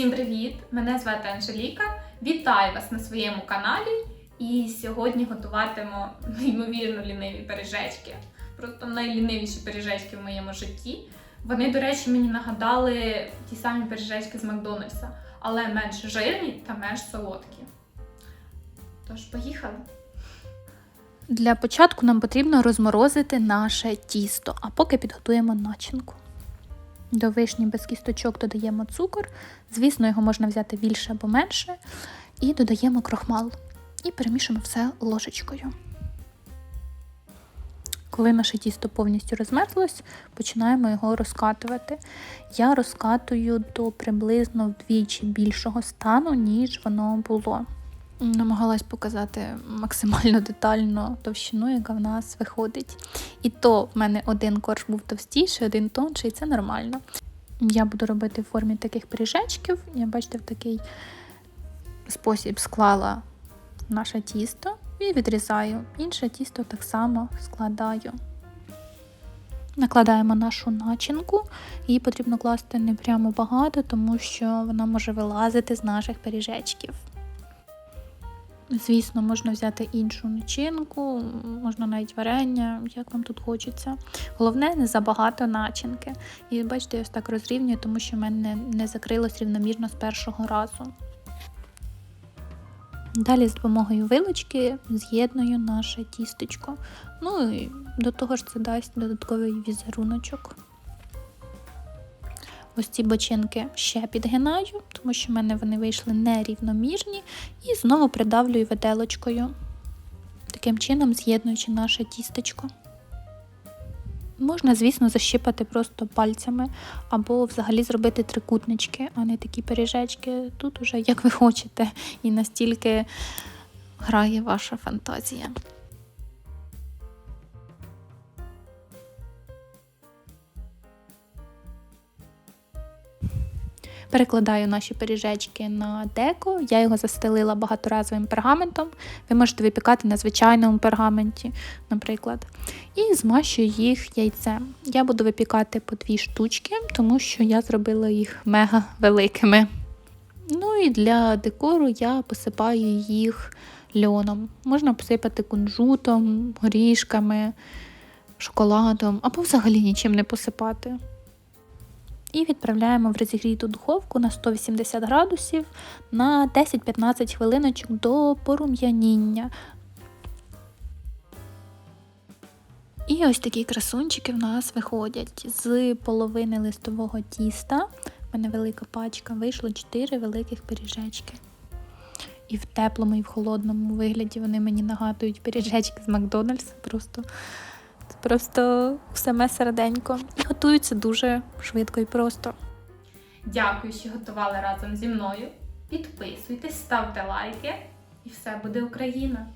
Всім привіт! Мене звати Анжеліка. Вітаю вас на своєму каналі. І сьогодні готуватиму неймовірно ліниві пиріжечки. Просто найлінивіші пиріжечки в моєму житті. Вони, до речі, мені нагадали ті самі пиріжечки з Макдональдса, але менш жирні та менш солодкі. Тож, поїхали! Для початку нам потрібно розморозити наше тісто, а поки підготуємо начинку. До вишні без кісточок додаємо цукор. Звісно, його можна взяти більше або менше. І додаємо крохмал. І перемішуємо все ложечкою. Коли наше тісто повністю розмерзлось, починаємо його розкатувати. Я розкатую до приблизно вдвічі більшого стану, ніж воно було. Намагалась показати максимально детально товщину, яка в нас виходить. І то в мене один корж був товстіший, один тонший, і це нормально. Я буду робити в формі таких пиріжечків. Я бачите, в такий спосіб склала наше тісто і відрізаю. Інше тісто так само складаю. Накладаємо нашу начинку, її потрібно класти не прямо багато, тому що вона може вилазити з наших пиріжечків. Звісно, можна взяти іншу начинку, можна навіть варення, як вам тут хочеться. Головне, не забагато начинки. І бачите, я ось так розрівнюю, тому що в мене не закрилось рівномірно з першого разу. Далі з допомогою вилочки з'єдную наше тістечко. Ну і до того ж це дасть додатковий візеруночок. Ось ці бочинки ще підгинаю, тому що в мене вони вийшли нерівномірні, і знову придавлюю виделочкою, таким чином з'єднуючи наше тістечко. Можна, звісно, защипати просто пальцями, або взагалі зробити трикутнички, а не такі пиріжечки. Тут уже як ви хочете, і настільки грає ваша фантазія. Перекладаю наші пиріжечки на деко. Я його застелила багаторазовим пергаментом. Ви можете випікати на звичайному пергаменті, наприклад. І змащую їх яйцем. Я буду випікати по дві штучки, тому що я зробила їх мега великими. Ну і для декору я посипаю їх льоном. Можна посипати кунжутом, горішками, шоколадом, або взагалі нічим не посипати. І відправляємо в розігріту духовку на 180 градусів на 10-15 хвилиночок до порум'яніння. І ось такі красунчики в нас виходять з половини листового тіста. У мене велика пачка, вийшло 4 великих пиріжечки. І в теплому, і в холодному вигляді вони мені нагадують пиріжечки з Макдональдса. Просто просто саме серденько. І готуються дуже швидко і просто. Дякую, що готували разом зі мною. Підписуйтесь, ставте лайки, і все буде Україна!